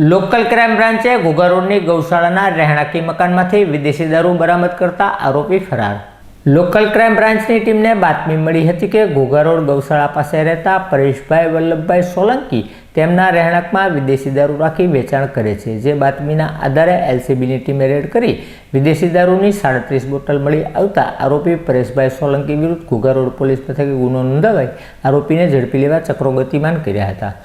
Local crime બ્રાન્ચે Ghogha રોડની ગૌશાળાના રહેણાંકી મકાનમાંથી વિદેશી દારૂ બરામદ કરતા આરોપી ફરાર. લોકલ ક્રાઇમ બ્રાન્ચની ટીમને બાતમી મળી હતી કે ઘોઘા રોડ ગૌશાળા પાસે રહેતા પરેશભાઈ વલ્લભભાઈ સોલંકી તેમના રહેણાંકમાં વિદેશી દારૂ રાખી વેચાણ કરે છે. જે બાતમીના આધારે એલસીબીની ટીમે રેડ કરી વિદેશી દારૂની સાડત્રીસ બોટલ મળી આવતા આરોપી પરેશભાઈ સોલંકી વિરુદ્ધ ઘોઘા રોડ પોલીસ મથકે ગુનો નોંધાવાઈ આરોપીને ઝડપી લેવા ચક્રો ગતિમાન કર્યા હતા.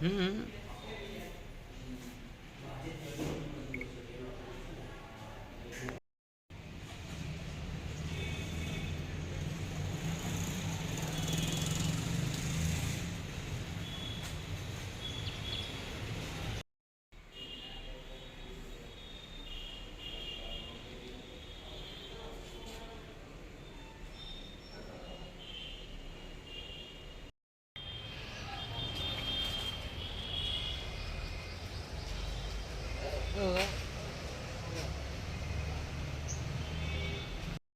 Mm-hmm. Oo.